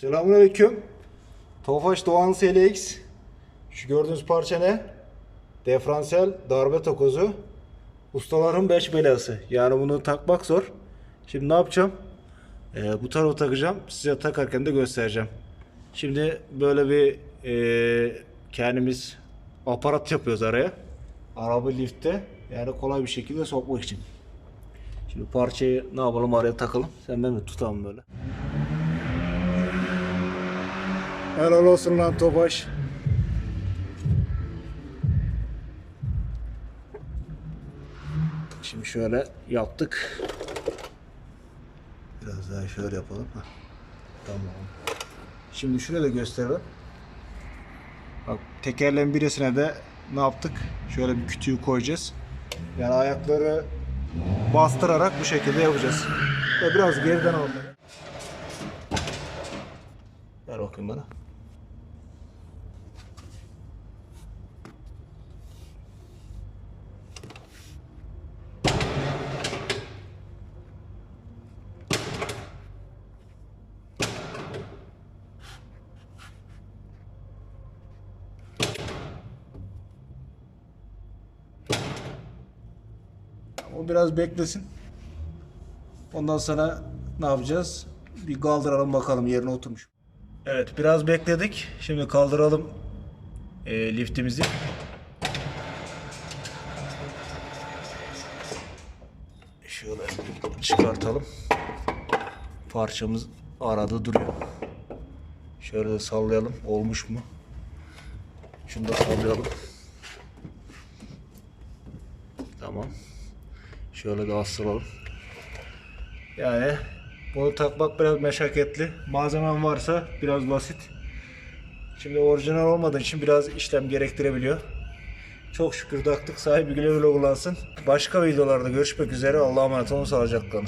Selamünaleyküm. Tofaş Doğan SLX. Şu gördüğünüz parça ne? Diferansiyel darbe tokozu. Ustaların beş belası. Yani bunu takmak zor. Şimdi ne yapacağım? Ee, bu tarafı takacağım. Size takarken de göstereceğim. Şimdi böyle bir e, kendimiz aparat yapıyoruz araya. Araba lifte. Yani kolay bir şekilde sokmak için. Şimdi parçayı ne yapalım araya takalım. Sen ben mi tutalım böyle. Helal olsun lan Topaş. Şimdi şöyle yaptık. Biraz daha şöyle yapalım. Heh. Tamam. Şimdi şuraya da gösterelim. Bak tekerleğin birisine de ne yaptık? Şöyle bir kütüğü koyacağız. Yani ayakları bastırarak bu şekilde yapacağız. Ve biraz geriden alalım. Ver bakayım bana. O biraz beklesin. Ondan sonra ne yapacağız? Bir kaldıralım bakalım yerine oturmuş. Evet biraz bekledik. Şimdi kaldıralım e, liftimizi. Şöyle çıkartalım. Parçamız arada duruyor. Şöyle de sallayalım. Olmuş mu? Şunu da sallayalım. Tamam. Şöyle de astıralım. Yani bunu takmak biraz meşakkatli. Malzemem varsa biraz basit. Şimdi orijinal olmadığı için biraz işlem gerektirebiliyor. Çok şükür taktık. Sahibi güle güle kullansın. Başka videolarda görüşmek üzere. Allah'a emanet olun. Sağlıcakla.